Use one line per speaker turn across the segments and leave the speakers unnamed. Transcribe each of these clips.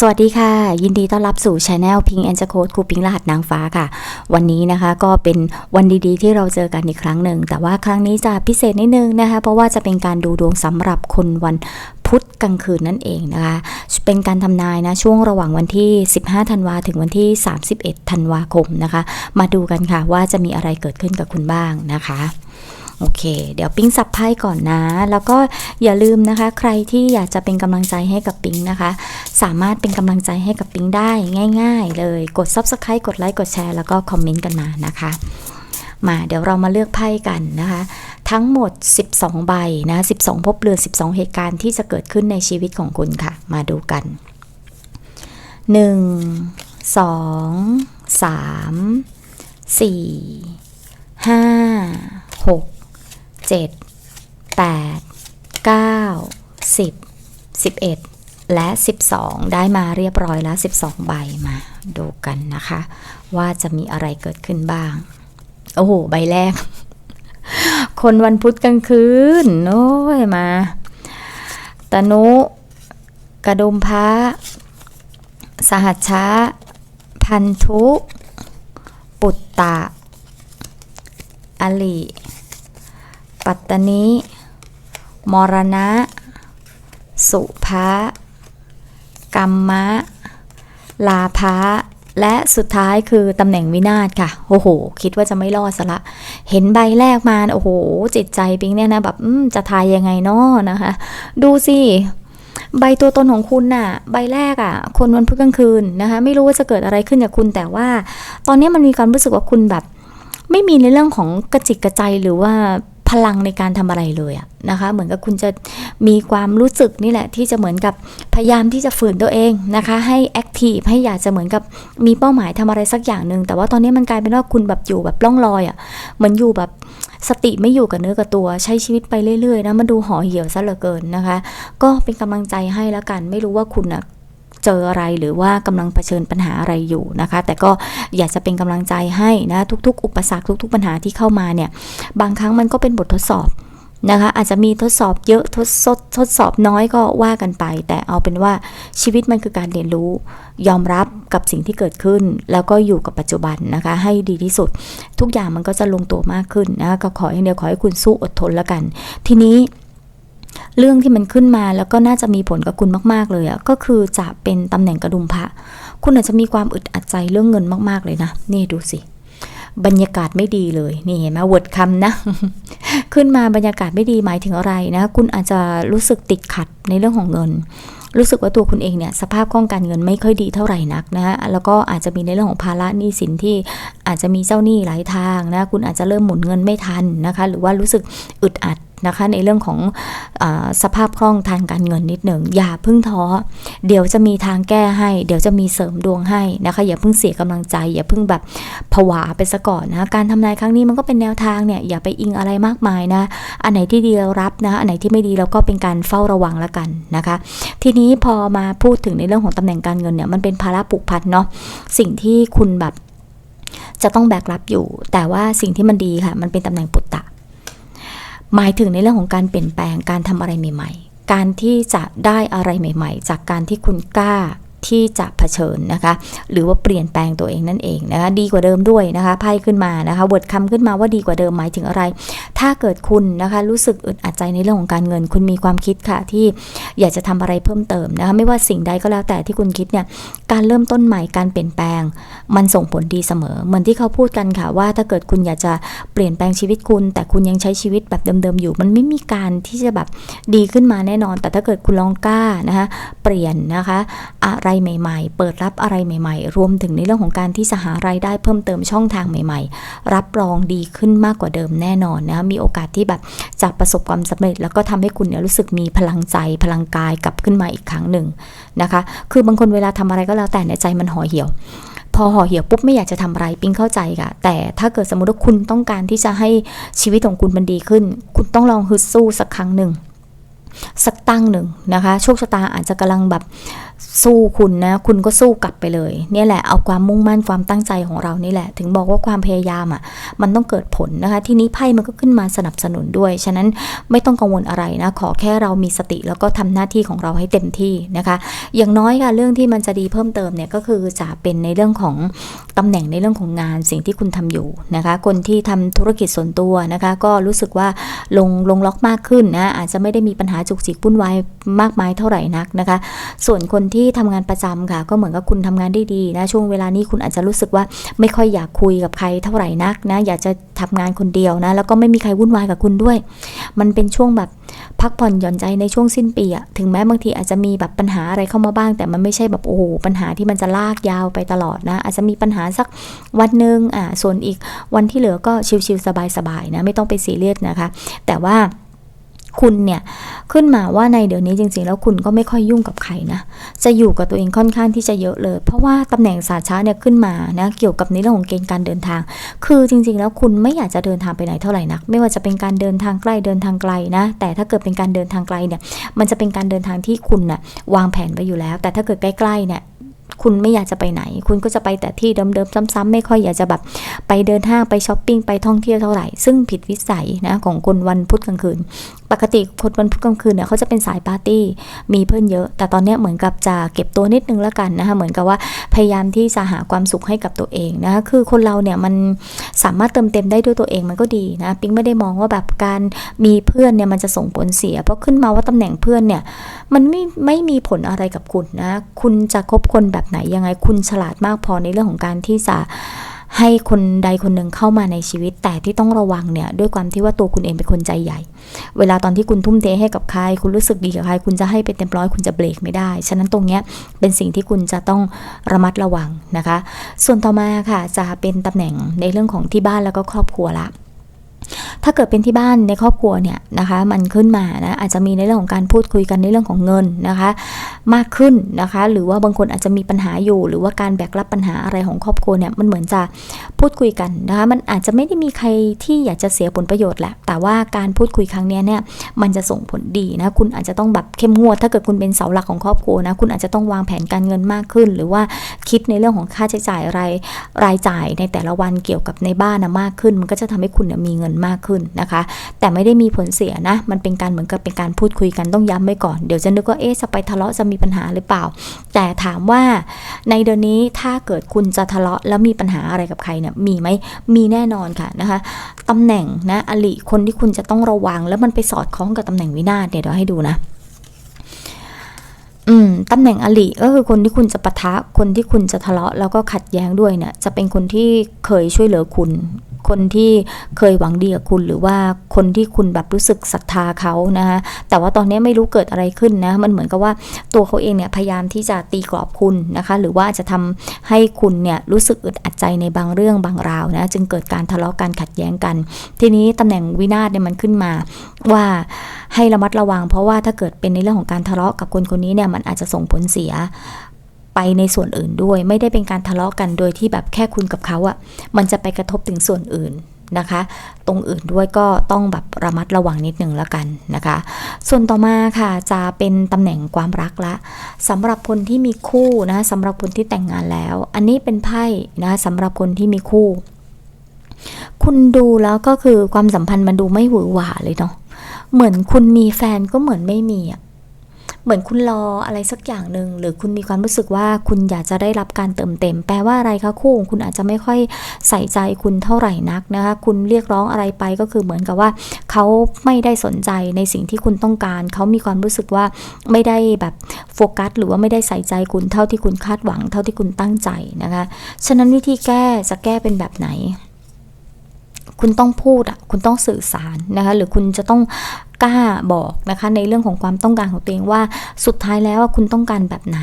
สวัสดีค่ะ ยินดีต้อนรับสู่ช anel พิงแอนจะโคดครูพิงรหัสนางฟ้าค่ะ วันนี้นะคะก็เป็นวันดีๆ ที่เราเจอกันอีกครั้งหนึ่ง แต่ว่าครั้งนี้จะพิเศษนิดนึงนะคะ เพราะว่าจะเป็นการดูดวงสำหรับคนวันพุธกลางคืนนั่นเองนะคะ เป็นการทำนายนะช่วงระหว่างวันที่ 15 ธันวาถึงวันที่ 31 ธันวาคมนะคะ มาดูกันค่ะว่าจะมีอะไรเกิดขึ้นกับคุณบ้างนะคะ โอเค เดี๋ยวปิ๊งสับไพ่ก่อนนะ แล้วก็อย่าลืมนะคะ ใครที่อยากจะเป็นกำลังใจให้กับปิ๊งนะคะ สามารถเป็นกำลังใจให้กับปิ๊งได้ง่าย ๆ เลย กด Subscribe กดไลค์ กดแชร์ แล้วก็คอมเมนต์กันมานะคะ มาเดี๋ยวเรามาเลือกไพ่กันนะคะ ทั้งหมด 12 ใบนะ 12 พบเรือน 12 เหตุการณ์ที่จะเกิดขึ้นในชีวิตของคุณค่ะ มาดูกัน 1 2 3 4 5 6 7 8 9 10 11และ 12 ได้มาเรียบร้อยแล้ว 12 ใบมาดูกันนะคะ ว่าจะมีอะไรเกิดขึ้นบ้าง โอ้โห ใบแรก คนวันพุธกลางคืนโอ้ยมาตนุ กระดุมพระสหัชชะ พันธุ ปุตตะ อลิ ปัตตนิ มรณะ สุภะกรรมะ ลาภะและสุดท้ายคือตำแหน่งวินาศค่ะ โอ้โห คิดว่าจะไม่รอดซะละ เห็นใบแรกมา โอ้โห จิตใจปิ๊งเนี่ยนะ แบบจะทายยังไงนาะนะคะ ดูสิใบตัวตนของคุณน่ะ ใบแรกอะ่ะ คนวันพุธกลางคืนนะคะ ไม่รู้ว่าจะเกิดอะไรขึ้นกับคุณ แต่ว่า ตอนนี้มันมีความรู้สึกว่าคุณแบบ ไม่มีในเรื่องของกระจิกกระใจหรือว่า พลังในการทำอะไรเลยอะนะคะ เหมือนกับคุณจะมีความรู้สึกนี่แหละ ที่จะเหมือนกับพยายามที่จะฝืนตัวเองนะคะ ให้แอคทีฟให้อยากจะเหมือนกับมีเป้าหมายทำอะไรสักอย่างหนึ่งแต่ว่าตอนนี้มันกลายเป็นว่าคุณแบบอยู่แบบล่องลอยอะเหมือนอยู่แบบสติไม่อยู่กับเนื้อกับตัว ใช้ชีวิตไปเรื่อยๆนะมันดูห่อเหี่ยวซะเหลือเกินนะคะ ก็เป็นกำลังใจให้แล้วกัน ไม่รู้ว่าคุณอะ เจออะไรหรือว่ากำลังเผชิญปัญหาอะไรอยู่นะคะ แต่ก็อยากจะเป็นกำลังใจให้นะทุก ๆ อุปสรรคทุก ๆ ปัญหาที่เข้ามาเนี่ยบางครั้งมันก็เป็นบททดสอบนะคะอาจจะมีทดสอบเยอะทดสอบทดสอบน้อยก็ว่ากันไป แต่เอาเป็นว่าชีวิตมันคือการเรียนรู้ ยอมรับกับสิ่งที่เกิดขึ้น แล้วก็อยู่กับปัจจุบันนะคะ ให้ดีที่สุด ทุกอย่างมันก็จะลงตัวมากขึ้นนะก็ขออย่างเดียวขอให้คุณสู้อดทนแล้วกัน ทีนี้ เรื่องที่มันขึ้นมาแล้วก็น่าจะมีผลกับคุณมาก ๆ เลยอะ่ะก็คือจะเป็นตำแหน่งกระดุมพระคุณอาจจะมีความอึดอัดใจเรื่องเงินมาก ๆ เลยนะ นี่ดูสิ บรรยากาศไม่ดีเลย นี่เห็นไหมวดคำนะ ขึ้นมาบรรยากาศไม่ดีหมายถึงอะไรนะ คุณอาจจะรู้สึกติดขัดในเรื่องของเงิน รู้สึกว่าตัวคุณเองเนี่ยสภาพคล่องการเงินไม่ค่อยดีเท่าไหร่นักนะ แล้วก็อาจจะมีในเรื่องของภาระหนี้สินที่อาจจะมีเจ้าหนี้หลายทางนะ คุณอาจจะเริ่มหมุนเงินไม่ทันนะคะ หรือว่ารู้สึกอึดอัดนะคะในเรื่องของอสภาพคล่องทางการเงินนิดหนึ่งอย่าเพิ่งท้อ เดี๋ยวจะมีทางแก้ให้ เดี๋ยวจะมีเสริมดวงให้นะคะ อย่าเพิ่งเสียกำลังใจ อย่าเพิ่งแบบผวาไปซะก่อนนะการทำนายครั้งนี้มันก็เป็นแนวทางเนี่ยอย่าไปอิงอะไรมากมายนะ อันไหนที่ดีเรารับนะอันไหนที่ไม่ดีเราก็เป็นการเฝ้าระวังล้วกันนะคะ ทีนี้พอมาพูดถึงในเรื่องของตำแหน่งการเงินเนี่ยมันเป็นภาระผูกพันเนาะสิ่งที่คุณแบบจะต้องแบกรับอยู่ แต่ว่าสิ่งที่มันดีค่ะ มันเป็นตำแหน่งปุตตะ หมายถึงในเรื่องของการเปลี่ยนแปลงการทำอะไรใหม่ ๆ การที่จะได้อะไรใหม่ ๆ จากการที่คุณกล้าที่จะเผชิญนะคะ หรือว่าเปลี่ยนแปลงตัวเองนั่นเองนะคะ ดีกว่าเดิมด้วยนะคะไพ่ขึ้นมานะคะบทคำขึ้นมาว่าดีกว่าเดิมหมายถึงอะไร ถ้าเกิดคุณนะคะรู้สึกอึดอัดใจในเรื่องของการเงิน คุณมีความคิดค่ะที่อยากจะทำอะไรเพิ่มเติมนะคะไม่ว่าสิ่งใดก็แล้วแต่ที่คุณคิดเนี่ยการเริ่มต้นใหม่การเปลี่ยนแปลง มันส่งผลดีเสมอ เหมือนที่เขาพูดกันค่ะว่าถ้าเกิดคุณอยากจะเปลี่ยนแปลงชีวิตคุณ แต่คุณยังใช้ชีวิตแบบเดิมๆอยู่ มันไม่มีการที่จะแบบดีขึ้นมาแน่นอน แต่ถ้าเกิดคุณลองกล้านะคะเปลี่ยนนะคะอะไรใหม่ๆ เปิดรับอะไรใหม่ๆ รวมถึงในเรื่องของการที่จะหารายได้เพิ่มเติมช่องทางใหม่ ๆ รับรองดีขึ้นมากกว่าเดิมแน่นอนนะคะมีโอกาสที่แบบจะประสบความสำเร็จ แล้วก็ทำให้คุณเนี่ยรู้สึกมีพลังใจพลังกายกลับขึ้นมาอีกครั้งหนึ่งนะคะ คือบางคนเวลาทำอะไรก็แล้วแต่ในใจมันห่อเหี่ยว พอห่อเหี่ยวปุ๊บไม่อยากจะทำอะไรปิ๊งเข้าใจค่ะ แต่ถ้าเกิดสมมติว่าคุณต้องการที่จะให้ชีวิตของคุณมันดีขึ้น คุณต้องลองฮึดสู้สักครั้งหนึ่งสักตั้งหนึ่งนะคะ โชคชะตาอาจจะกำลังแบบสู้คุณนะ คุณก็สู้กลับไปเลย เนี่ยแหละเอาความมุ่งมั่นความตั้งใจของเรานี่แหละ ถึงบอกว่าความพยายามอะ มันต้องเกิดผลนะคะ ทีนี้ไพ่มันก็ขึ้นมาสนับสนุนด้วย ฉะนั้นไม่ต้องกังวลอะไรนะ ขอแค่เรามีสติแล้วก็ทำหน้าที่ของเราให้เต็มที่นะคะ อย่างน้อยค่ะเรื่องที่มันจะดีเพิ่มเติมเนี่ยก็คือจะเป็นในเรื่องของตำแหน่งในเรื่องของงานสิ่งที่คุณทำอยู่นะคะ คนที่ทำธุรกิจส่วนตัวนะคะ ก็รู้สึกว่าลงลงล็อกมากขึ้นนะอาจจะไม่ได้มีปัญหาจุกจิกวุ่นวายมากมายเท่าไหร่นักนะคะ ส่วนคนที่ทำงานประจำค่ะ ก็เหมือนกับคุณทำงานได้ดีนะ ช่วงเวลานี้คุณอาจจะรู้สึกว่าไม่ค่อยอยากคุยกับใครเท่าไหร่นักนะ อยากจะทำงานคนเดียวนะ แล้วก็ไม่มีใครวุ่นวายกับคุณด้วย มันเป็นช่วงแบบพักผ่อนหย่อนใจในช่วงสิ้นปีอะถึงแม้บางทีอาจจะมีแบบปัญหาอะไรเข้ามาบ้าง แต่มันไม่ใช่แบบโอ้โหปัญหาที่มันจะลากยาวไปตลอดนะ อาจจะมีปัญหาสักวันหนึ่งอ่าส่วนอีกวันที่เหลือก็ชิลๆสบายๆนะ ไม่ต้องไปซีเรียสนะคะ แต่ว่า คุณเนี่ยขึ้นมาว่าในเดี๋ยวนี้จริงๆ แล้วคุณก็ไม่ค่อยยุ่งกับใครนะ จะอยู่กับตัวเองค่อนข้างที่จะเยอะเลย เพราะว่าตำแหน่งสาช้าเนี่ยขึ้นมานะเกี่ยวกับในเรื่องของเกณฑ์การเดินทาง คือจริงๆ แล้วคุณไม่อยากจะเดินทางไปไหนเท่าไหร่นัก ไม่ว่าจะเป็นการเดินทางใกล้เดินทางไกลนะ แต่ถ้าเกิดเป็นการเดินทางไกลเนี่ยมันจะเป็นการเดินทางที่คุณน่ะวางแผนไว้อยู่แล้ว แต่ถ้าเกิดใกล้ๆเนี่ย คุณไม่อยากจะไปไหน คุณก็จะไปแต่ที่เดิมๆซ้ำๆไม่ค่อยอยากจะแบบไปเดินห้างไปช้อปปิ้งไปท่องเที่ยวเท่าไหร่ ซึ่งผิดวิสัยนะของคนวันพุธกลางคืน ปกติคนวันพุธกลางคืนเนี่ยเขาจะเป็นสายปาร์ตี้มีเพื่อนเยอะ แต่ตอนนี้เหมือนกับจะเก็บตัวนิดนึงแล้วกันนะคะเหมือนกับว่าพยายามที่จะหาความสุขให้กับตัวเองนะคะคือคนเราเนี่ยมันสามารถเติมเต็มได้ด้วยตัวเองมันก็ดีนะปิ๊งไม่ได้มองว่าแบบการมีเพื่อนเนี่ยมันจะส่งผลเสีย เพราะขึ้นมาว่าตำแหน่งเพื่อนเนี่ยมันไม่ไม่มีผลอะไรกับคุณนะ คุณจะคบคนแบบไหนยังไงคุณฉลาดมากพอในเรื่องของการที่จะให้คนใดคนหนึ่งเข้ามาในชีวิต แต่ที่ต้องระวังเนี่ยด้วยความที่ว่าตัวคุณเองเป็นคนใจใหญ่ เวลาตอนที่คุณทุ่มเทให้กับใคร คุณรู้สึกดีกับใคร คุณจะให้ไปเต็มร้อยคุณจะเบรกไม่ได้ ฉะนั้นตรงเนี้ยเป็นสิ่งที่คุณจะต้องระมัดระวังนะคะ ส่วนต่อมาค่ะจะเป็นตำแหน่งในเรื่องของที่บ้านแล้วก็ครอบครัวละ ถ้าเกิดเป็นที่บ้านในครอบครัวเนี่ยนะคะมันขึ้นมานะอาจจะมีในเรื่องของการพูดคุยกันในเรื่องของเงินนะคะมากขึ้นนะคะหรือว่าบางคนอาจจะมีปัญหาอยู่ หรือว่าการแบกรับปัญหาอะไรของครอบครัวเนี่ยมันเหมือนจะพูดคุยกันนะคะมันอาจจะไม่ได้มีใครที่อยากจะเสียผลประโยชน์แหละแต่ว่าการพูดคุยครั้งนี้เนี่ยมันจะส่งผลดีนะคุณอาจจะต้องแบบเข้มงวด ถ้าเกิดคุณเป็นเสาหลักของครอบครัวนะคุณอาจจะต้องวางแผนการเงินมากขึ้น หรือว่าคิดในเรื่องของค่าใช้จ่ายรายรายจ่ายในแต่ละวันเกี่ยวกับในบ้านนะมากขึ้น มันก็จะทำให้คุณมีเงินมากขึ้นนะคะ แต่ไม่ได้มีผลเสียนะ มันเป็นการเหมือนกับเป็นการพูดคุยกันต้องย้ำไว้ก่อน เดี๋ยวจะนึกว่าเอ๊ะจะไปทะเลาะจะมีปัญหาหรือเปล่า แต่ถามว่าในเดือนนี้ถ้าเกิดคุณจะทะเลาะแล้วมีปัญหาอะไรกับใครเนี่ยมีไหมมีแน่นอนค่ะนะคะตำแหน่งนะอลิคนที่คุณจะต้องระวัง แล้วมันไปสอดคล้องกับตำแหน่งวินาศเนี่ยเดี๋ยวให้ดูนะอืมตำแหน่งอลิก็คือคนที่คุณจะปะทะคนที่คุณจะทะเลาะแล้วก็ขัดแย้งด้วยเนี่ยจะเป็นคนที่เคยช่วยเหลือคุณ คนที่เคยหวังดีกับคุณหรือว่าคนที่คุณแบบรู้สึกศรัทธาเขานะคะแต่ว่าตอนนี้ไม่รู้เกิดอะไรขึ้นนะมันเหมือนกับว่าตัวเขาเองเนี่ยพยายามที่จะตีกรอบคุณนะคะ หรือว่าจะทำให้คุณเนี่ยรู้สึกอึดอัดใจในบางเรื่องบางราวนะจึงเกิดการทะเลาะกันขัดแย้งกัน ทีนี้ตำแหน่งวินาศเนี่ยมันขึ้นมาว่าให้ระมัดระวัง เพราะว่าถ้าเกิดเป็นในเรื่องของการทะเลาะกับคนคนนี้เนี่ยมันอาจจะส่งผลเสีย ไปในส่วนอื่นด้วย ไม่ได้เป็นการทะเลาะกันโดยที่แบบแค่คุณกับเขาอะมันจะไปกระทบถึงส่วนอื่นนะคะ ตรงอื่นด้วยก็ต้องแบบระมัดระวังนิดหนึ่งแล้วกันนะคะ ส่วนต่อมาค่ะจะเป็นตำแหน่งความรักละสำหรับคนที่มีคู่นะสำหรับคนที่แต่งงานแล้ว อันนี้เป็นไพ่นะสำหรับคนที่มีคู่ คุณดูแล้วก็คือความสัมพันธ์มันดูไม่หวือหวาเลยเนาะเหมือนคุณมีแฟนก็เหมือนไม่มีอะ เหมือนคุณรออะไรสักอย่างหนึ่งหรือคุณมีความรู้สึกว่าคุณอยากจะได้รับการเติมเต็ม แปลว่าอะไรคะคู่ของคุณอาจจะไม่ค่อยใส่ใจคุณเท่าไหร่นักนะคะคุณเรียกร้องอะไรไปก็คือเหมือนกับว่าเขาไม่ได้สนใจในสิ่งที่คุณต้องการ เขามีความรู้สึกว่าไม่ได้แบบโฟกัส หรือว่าไม่ได้ใส่ใจคุณเท่าที่คุณคาดหวัง เท่าที่คุณตั้งใจนะคะฉะนั้นวิธีแก้จะแก้เป็นแบบไหน คุณต้องพูดอะคุณต้องสื่อสารนะคะหรือคุณจะต้องกล้าบอกนะคะในเรื่องของความต้องการของตัวเองว่าสุดท้ายแล้วคุณต้องการแบบไหน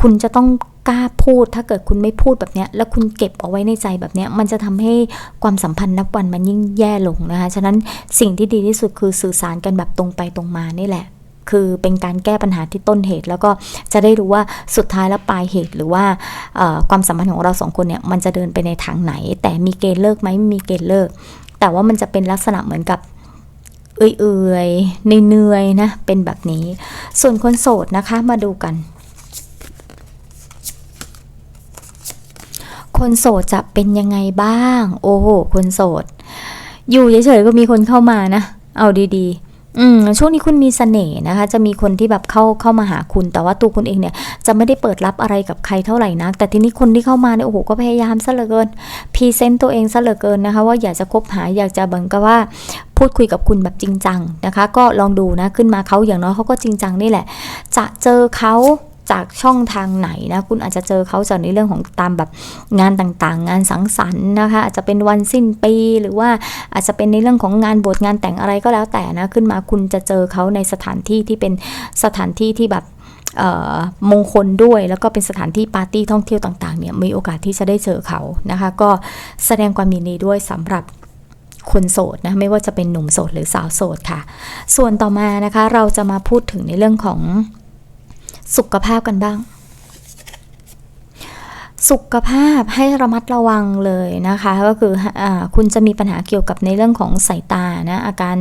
คุณจะต้องกล้าพูดถ้าเกิดคุณไม่พูดแบบนี้แล้วคุณเก็บเอาไว้ในใจแบบนี้มันจะทำให้ความสัมพันธ์นับวันมันยิ่งแย่ลงนะคะ ฉะนั้นสิ่งที่ดีที่สุดคือสื่อสารกันแบบตรงไปตรงมานี่แหละ คือเป็นการแก้ปัญหาที่ต้นเหตุ แล้วก็จะได้รู้ว่าสุดท้ายแล้วปลายเหตุหรือว่าความสัมพันธ์ของเราสองคนเนี่ยมันจะเดินไปในทางไหน แต่มีเกณฑ์เลิกไหมมีเกณฑ์เลิก แต่ว่ามันจะเป็นลักษณะเหมือนกับเอื่อยๆเหนื่อยๆนะเป็นแบบนี้ ส่วนคนโสดนะคะมาดูกัน คนโสดจะเป็นยังไงบ้าง โอ้โหคนโสด อยู่เฉยๆก็มีคนเข้ามานะ เอาดีๆ อืมช่วงนี้คุณมีเสน่ห์นะคะ จะมีคนที่แบบเข้าเข้ามาหาคุณ แต่ว่าตัวคุณเองเนี่ยจะไม่ได้เปิดรับอะไรกับใครเท่าไหร่นัก แต่ทีนี้คนที่เข้ามาเนี่ยโอ้โหก็พยายามซะเหลือเกินพรีเซนต์ตัวเองซะเหลือเกินนะคะ ว่าอยากจะคบหาอยากจะบังก็ว่าพูดคุยกับคุณแบบจริงจังนะคะ ก็ลองดูนะขึ้นมาเขาอย่างน้อยเขาก็จริงจังนี่แหละ จะเจอเขา จากช่องทางไหนนะคุณอาจจะเจอเขาจากในเรื่องของตามแบบงานต่างๆ งานสังสรรค์นะคะอาจจะเป็นวันสิ้นปีหรือว่าอาจจะเป็นในเรื่องของงานบทงานแต่งอะไรก็แล้วแต่นะขึ้นมาคุณจะเจอเขาในสถานที่ที่เป็นสถานที่ที่แบบมงคลด้วยแล้วก็เป็นสถานที่ปาร์ตี้ท่องเที่ยวต่างๆเนี่ยมีโอกาสที่จะได้เจอเขานะคะ ก็แสดงความยินดีด้วยสำหรับคนโสดนะไม่ว่าจะเป็นหนุ่มโสดหรือสาวโสดค่ะ ส่วนต่อมานะคะเราจะมาพูดถึงในเรื่องของ สุขภาพกันบ้าง สุขภาพให้ระมัดระวังเลยนะคะ ก็คืออคุณจะมีปัญหาเกี่ยวกับในเรื่องของสายตานะอาการ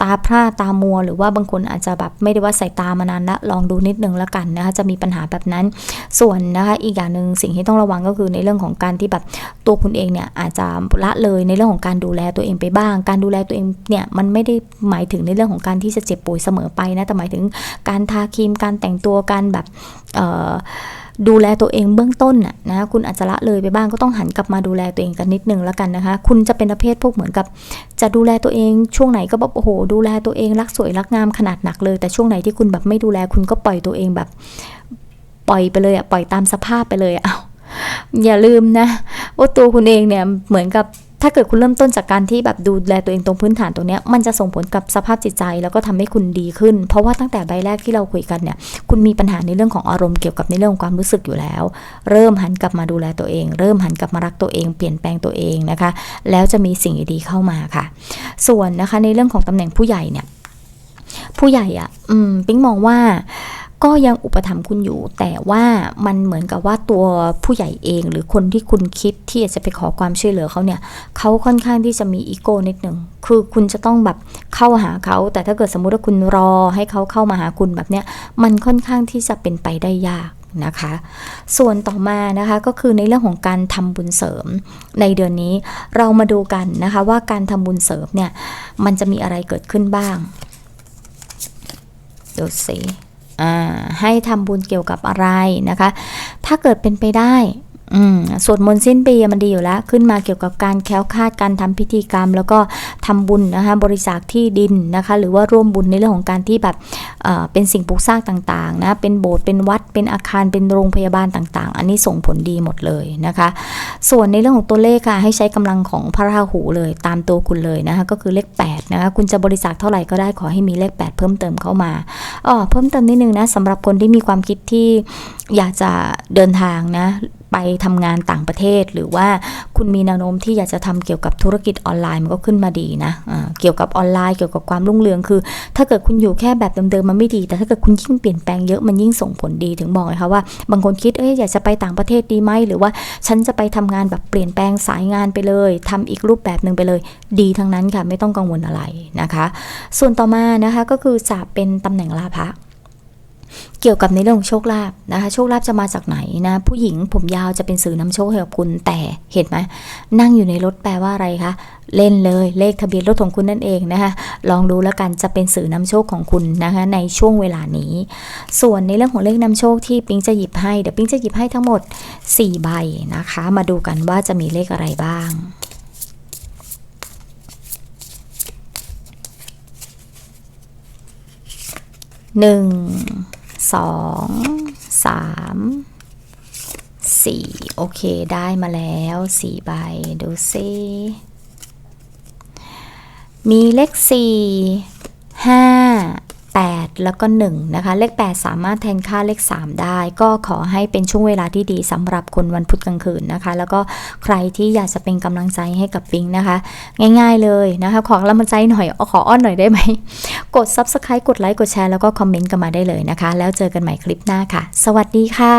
ตาพร่าตามัว หรือว่าบางคนอาจจะแบบไม่ได้ว่าสายตามานานละลองดูนิดนึงแล้วกันนะคะจะมีปัญหาแบบนั้น ส่วนนะคะอีกอย่างหนึ่งสิ่งที่ต้องระวังก็คือในเรื่องของการที่แบบตัวคุณเองเนี่ยอาจจะละเลยในเรื่องของการดูแลตัวเองไปบ้าง การดูแลตัวเองเนี่ยมันไม่ได้หมายถึงในเรื่องของการที่จะเจ็บป่วยเสมอไปนะแต่หมายถึงการทาครีมการแต่งตัวการแบบเอ่อ ดูแลตัวเองเบื้องต้นน่ะนะคุณอาจจะละเลยไปบ้างก็ต้องหันกลับมาดูแลตัวเองกันนิดนึงแล้วกันนะคะ คุณจะเป็นประเภทพวกเหมือนกับ จะดูแลตัวเองช่วงไหนก็แบบโอ้โห ดูแลตัวเองรักสวยรักงามขนาดหนักเลย แต่ช่วงไหนที่คุณแบบไม่ดูแลคุณก็ปล่อยตัวเองแบบ ปล่อยไปเลยอะปล่อยตามสภาพไปเลยอะอย่าลืมนะว่าตัวคุณเองเนี่ยเหมือนกับ ถ้าเกิดคุณเริ่มต้นจากการที่แบบดูแลตัวเองตรงพื้นฐานตรงนี้มันจะส่งผลกับสภาพจิตใจแล้วก็ทำให้คุณดีขึ้น เพราะว่าตั้งแต่ใบแรกที่เราคุยกันเนี่ย คุณมีปัญหาในเรื่องของอารมณ์เกี่ยวกับในเรื่องความรู้สึกอยู่แล้ว เริ่มหันกลับมาดูแลตัวเอง เริ่มหันกลับมารักตัวเอง เปลี่ยนแปลงตัวเองนะคะ แล้วจะมีสิ่งดีๆเข้ามาค่ะ ส่วนนะคะในเรื่องของตำแหน่งผู้ใหญ่เนี่ย ผู้ใหญ่อะ่ะ อืม ปิ๊งมองว่า ก็ยังอุปถัมภ์คุณอยู่ แต่ว่ามันเหมือนกับว่าตัวผู้ใหญ่เอง หรือคนที่คุณคิดที่จะไปขอความช่วยเหลือเขาเนี่ยเขาค่อนข้างที่จะมีอีโก้นิดหนึ่งคือคุณจะต้องแบบเข้าหาเขา แต่ถ้าเกิดสมมุติว่าคุณรอให้เขาเข้ามาหาคุณแบบเนี้ยมันค่อนข้างที่จะเป็นไปได้ยากนะคะ ส่วนต่อมานะคะก็คือในเรื่องของการทำบุญเสริม ในเดือนนี้เรามาดูกันนะคะว่าการทำบุญเสริมเนี่ยมันจะมีอะไรเกิดขึ้นบ้างดูสิอ่า ให้ทำบุญเกี่ยวกับอะไรนะคะ ถ้าเกิดเป็นไปได้ อืมสวดมนต์สิ้นปีมันดีอยู่แล้ว ขึ้นมาเกี่ยวกับการแคล้วคาดการทำพิธีกรรม แล้วก็ทำบุญนะคะบริจาคที่ดินนะคะ หรือว่าร่วมบุญในเรื่องของการที่แบบเป็นสิ่งปลูกสร้างต่างๆนะเป็นโบสถ์เป็นวัดเป็นอาคารเป็นโรงพยาบาลต่างๆ อันนี้ส่งผลดีหมดเลยนะคะ ส่วนในเรื่องของตัวเลขค่ะให้ใช้กำลังของพระราหูเลยตามตัวคุณเลยนะคะก็คือเลข8นะคะคุณจะบริจาคเท่าไหร่ก็ได้ขอให้มีเลข 8 เพิ่มเติมเข้ามาอ๋อเพิ่มเติมนิดนึงนะสำหรับคนที่มีความคิดที่อยากจะเดินทางนะ ไปทำงานต่างประเทศ หรือว่าคุณมีแนวโน้มที่อยากจะทำเกี่ยวกับธุรกิจออนไลน์มันก็ขึ้นมาดีนะะเกี่ยวกับออนไลน์เกี่ยวกับความรุ่งเรืองคือ ถ้าเกิดคุณอยู่แค่แบบเดิมๆมันไม่ดี แต่ถ้าเกิดคุณยิ่งเปลี่ยนแปลงเยอะมันยิ่งส่งผลดีถึงบอกไงคะว่า บางคนคิดเอ้ยอยากจะไปต่างประเทศดีไหมหรือว่าฉันจะไปทำงานแบบเปลี่ยนแปลงสายงานไปเลยทำอีกรูปแบบหนึ่งไปเลย ดีทั้งนั้นค่ะไม่ต้องกังวลอะไรนะคะ ส่วนต่อมานะคะก็คือจะเป็นตำแหน่งลาภะ เกี่ยวกับในเรื่องของโชคลาภนะคะโชคลาภจะมาจากไหนนะ ผู้หญิงผมยาวจะเป็นสื่อนำโชคให้กับคุณแต่เห็นไหมนั่งอยู่ในรถแปลว่าอะไรคะเล่นเลยเลขทะเบียนรถของคุณนั่นเองนะคะลองดูแล้วกันจะเป็นสื่อนำโชคของคุณนะคะในช่วงเวลานี้ ส่วนในเรื่องของเลขนำโชคที่ปิ๊งจะหยิบให้เดี๋ยวปิ๊งจะหยิบให้ทั้งหมด 4 ใบนะคะ มาดูกันว่าจะมีเลขอะไรบ้างหนึ่ง สองสามสี่โอเคได้มาแล้วสี่ใบ ดูซิมีเลขสี่ห้า แปดแล้วก็หนึ่งนะคะเลข 8 สามารถแทนค่าเลข 3 ได้ ก็ขอให้เป็นช่วงเวลาที่ดีสำหรับคนวันพุธกลางคืนนะคะ แล้วก็ใครที่อยากจะเป็นกำลังใจให้กับปิงนะคะ ง่ายๆเลยนะคะขอกำลังใจหน่อยขออ้อนหน่อยได้ไหม กด subscribe กดไลค์กดแชร์แล้วก็คอมเมนต์กันมาได้เลยนะคะ แล้วเจอกันใหม่คลิปหน้าค่ะ สวัสดีค่ะ